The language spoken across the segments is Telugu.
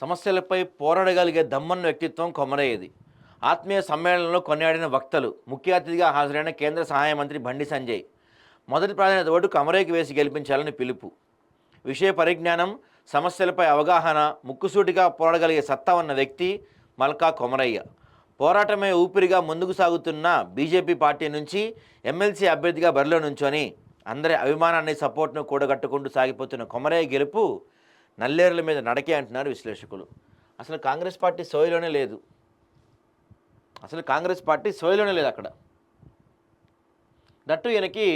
సమస్యలపై పోరాడగలిగే దమ్మన్న వ్యక్తిత్వం కొమరయ్యేది. ఆత్మీయ సమ్మేళనంలో కొనియాడిన వక్తలు ముఖ్య అతిథిగా హాజరైన కేంద్ర సహాయ మంత్రి బండి సంజయ్ మొదటి ప్రాధాన్యత ఓటు కమరయ్యకి వేసి గెలిపించాలని పిలుపు. విషయ పరిజ్ఞానం సమస్యలపై అవగాహన ముక్కుసూటిగా పోరాడగలిగే సత్తా ఉన్న వ్యక్తి మల్కా కొమరయ్య. పోరాటమే ఊపిరిగా ముందుకు సాగుతున్న బీజేపీ పార్టీ నుంచి ఎమ్మెల్సీ అభ్యర్థిగా బరిలో నుంచొని అందరి అభిమానాన్ని సపోర్ట్ను కూడగట్టుకుంటూ సాగిపోతున్న కొమరయ్య గెలుపు నల్లేరుల మీద నడకే అంటున్నారు విశ్లేషకులు. అసలు కాంగ్రెస్ పార్టీ సోయిలోనే లేదు. అసలు కాంగ్రెస్ పార్టీ సోయిలోనే లేదు అక్కడ. దట్టు ఈయనకి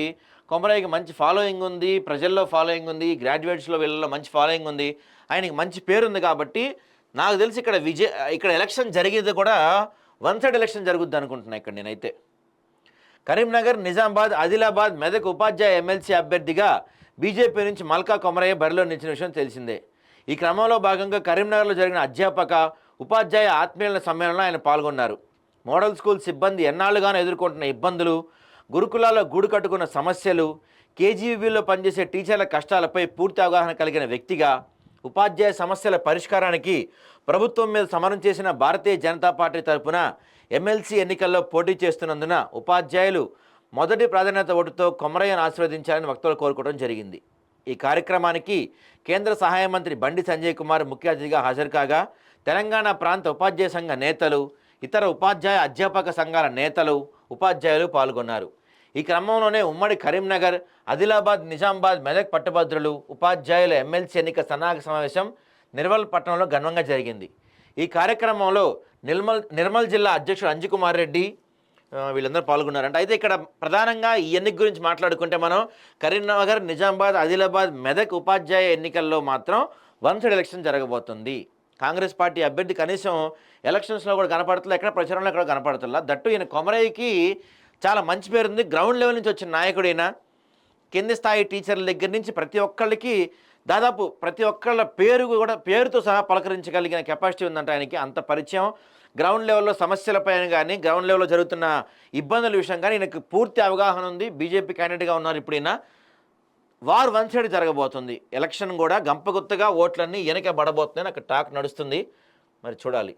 కొమరయ్యకి మంచి ఫాలోయింగ్ ఉంది ప్రజల్లో ఫాలోయింగ్ ఉంది గ్రాడ్యుయేట్స్లో వీళ్ళలో మంచి ఫాలోయింగ్ ఉంది ఆయనకి మంచి పేరు ఉంది కాబట్టి నాకు తెలిసి ఇక్కడ విజయ్ ఇక్కడ ఎలక్షన్ జరిగేది కూడా వన్ సైడ్ ఎలక్షన్ జరుగుద్ది అనుకుంటున్నా ఇక్కడ నేనైతే. కరీంనగర్ నిజామాబాద్ ఆదిలాబాద్ మెదక్ ఉపాధ్యాయ ఎమ్మెల్సీ అభ్యర్థిగా బీజేపీ నుంచి మల్కా కొమరయ్య బరిలో నిలిచిన విషయం తెలిసిందే. ఈ క్రమంలో భాగంగా కరీంనగర్లో జరిగిన అధ్యాపక ఉపాధ్యాయ ఆత్మీయుల సమ్మేళనంలో ఆయన పాల్గొన్నారు. మోడల్ స్కూల్ సిబ్బంది ఎన్నాళ్ళుగానో ఎదుర్కొంటున్న ఇబ్బందులు గురుకులాల్లో గూడు కట్టుకున్న సమస్యలు కేజీబీలో పనిచేసే టీచర్ల కష్టాలపై పూర్తి అవగాహన కలిగిన వ్యక్తిగా ఉపాధ్యాయ సమస్యల పరిష్కారానికి ప్రభుత్వం మీద సమరం చేసిన భారతీయ జనతా పార్టీ తరపున ఎమ్మెల్సీ ఎన్నికల్లో పోటీ చేస్తున్నందున ఉపాధ్యాయులు మొదటి ప్రాధాన్యత ఓటుతో కొమరయ్యను ఆశీర్వదించాలని వక్తలు కోరుకోవడం జరిగింది. ఈ కార్యక్రమానికి కేంద్ర సహాయ మంత్రి బండి సంజయ్ కుమార్ ముఖ్య అతిథిగా హాజరు కాగా తెలంగాణ ప్రాంత ఉపాధ్యాయ సంఘ నేతలు ఇతర ఉపాధ్యాయ అధ్యాపక సంఘాల నేతలు ఉపాధ్యాయులు పాల్గొన్నారు. ఈ క్రమంలోనే ఉమ్మడి కరీంనగర్ ఆదిలాబాద్ నిజామాబాద్ మెదక్ పట్టభద్రులు ఉపాధ్యాయుల ఎమ్మెల్సీ ఎన్నిక సన్నాహక సమావేశం నిర్మల్ పట్టణంలో ఘనంగా జరిగింది. ఈ కార్యక్రమంలో నిర్మల్ నిర్మల్ జిల్లా అధ్యక్షుడు అంజుకుమార్ రెడ్డి వీళ్ళందరూ పాల్గొన్నారంట. అయితే ఇక్కడ ప్రధానంగా ఈ ఎన్నిక గురించి మాట్లాడుకుంటే మనం కరీంనగర్ నిజామాబాద్ ఆదిలాబాద్ మెదక్ ఉపాధ్యాయ ఎన్నికల్లో మాత్రం వన్ సైడ్ ఎలక్షన్ జరగబోతుంది. కాంగ్రెస్ పార్టీ అభ్యర్థి కనీసం ఎలక్షన్స్లో కూడా కనపడుతుంది ఎక్కడ ప్రచారంలో ఎక్కడ కనపడుతుందా దట్టు ఈయన కొమరయ్యకి చాలా మంచి పేరు ఉంది గ్రౌండ్ లెవెల్ నుంచి వచ్చిన నాయకుడైనా కింది స్థాయి టీచర్ల దగ్గర నుంచి ప్రతి ఒక్కళ్ళకి దాదాపు ప్రతి ఒక్కళ్ళ పేరు కూడా పేరుతో సహా పలకరించగలిగిన కెపాసిటీ ఉందంట ఆయనకి. అంత పరిచయం. గ్రౌండ్ లెవెల్లో సమస్యలపైన కానీ గ్రౌండ్ లెవెల్లో జరుగుతున్న ఇబ్బందుల విషయం కానీ ఈయనకు పూర్తి అవగాహన ఉంది. బీజేపీ క్యాండిడేట్గా ఉన్నారు ఇప్పుడు ఈయన. వార్ వన్ సైడ్ జరగబోతుంది. ఎలక్షన్ కూడా గంపగుత్తగా ఓట్లన్నీ వెనక పడబోతుందని అక్కడ టాక్ నడుస్తుంది. మరి చూడాలి.